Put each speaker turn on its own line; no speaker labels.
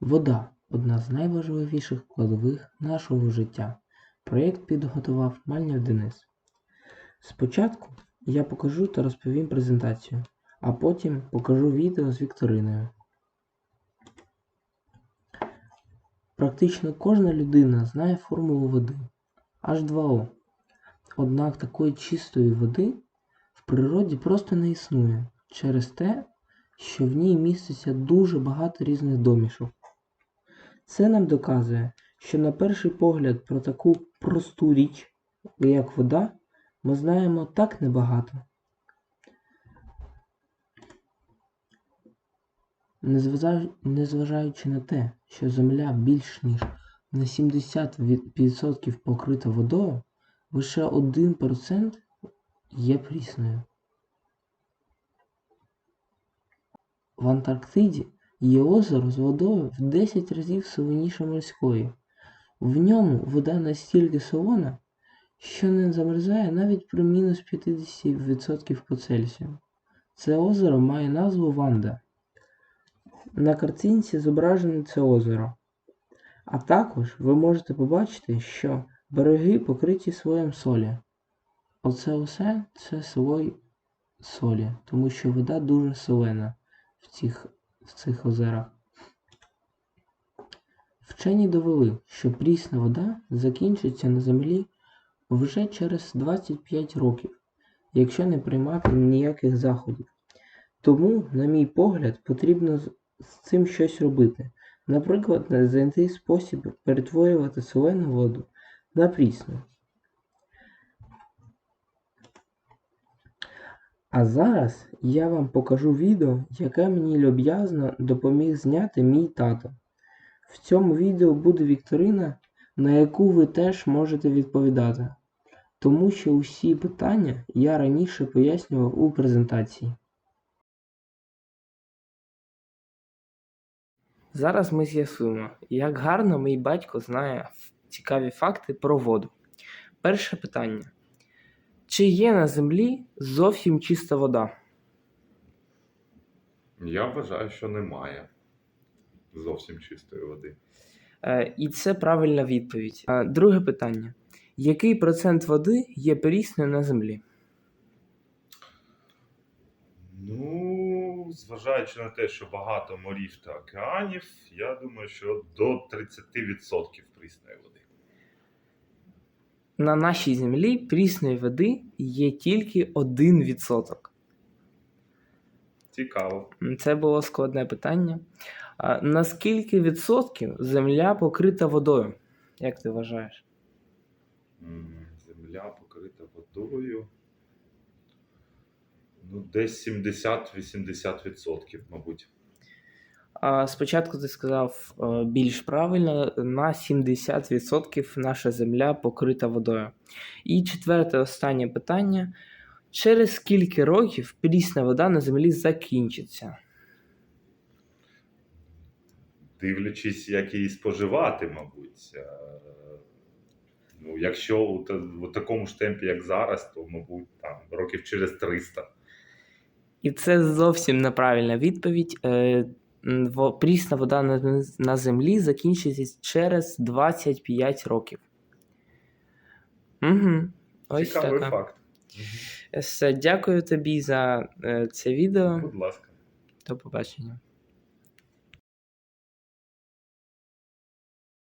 Вода одна з найважливіших складових нашого життя. Проєкт підготував Мальнєв Денис. Спочатку я покажу та розповім презентацію, а потім покажу відео з вікториною. Практично кожна людина знає формулу води H2O. Однак такої чистої води в природі просто не існує через те, що в ній міститься дуже багато різних домішок. Це нам доказує, що на перший погляд про таку просту річ, як вода, ми знаємо так небагато. Незважаючи, на те, що Земля більш ніж на 70% покрита водою, лише 1% є прісною. В Антарктиді є озеро з водою в 10 разів солоніше морської. В ньому вода настільки солона, що не замерзає навіть при мінус 50% по Цельсію. Це озеро має назву Ванда. На картинці зображене це озеро. А також ви можете побачити, що береги покриті слоєм солі. Оце усе це слой солі, тому що вода дуже солена в цих, в цих озерах. Вчені довели, що прісна вода закінчиться на землі вже через 25 років, якщо не приймати ніяких заходів. Тому, на мій погляд, потрібно з цим щось робити. Наприклад, знайти спосіб перетворювати солену воду на прісну. А зараз я вам покажу відео, яке мені люб'язно допоміг зняти мій тато. В цьому відео буде вікторина, на яку ви теж можете відповідати, тому що усі питання я раніше пояснював у презентації. Зараз ми з'ясуємо, як гарно мій батько знає цікаві факти про воду. Перше питання. Чи є на землі зовсім чиста вода?
Я вважаю, що немає зовсім чистої води.
Е, і це правильна відповідь. Е, друге питання. Який процент води є прісною на землі?
Ну, зважаючи на те, що багато морів та океанів, я думаю, що до 30% прісної води.
На нашій землі прісної води є тільки 1%.
Цікаво.
Це було складне питання. А на скільки відсотків земля покрита водою? Як ти вважаєш?
Земля покрита водою. Ну, десь 70-80%, мабуть.
А спочатку ти сказав е, більш правильно, на 70% наша земля покрита водою. І четверте останнє питання. Через скільки років прісна вода на землі закінчиться?
Дивлячись, як її споживати, мабуть. Е, Ну, якщо у, у такому ж темпі, як зараз, то, мабуть, там років через 300.
І це зовсім неправильна відповідь. Прісна вода на, на землі закінчиться через 25 років. Угу. Ось
Цікавий
така.
факт.
Все, дякую тобі за е, це відео.
Будь ласка.
До побачення.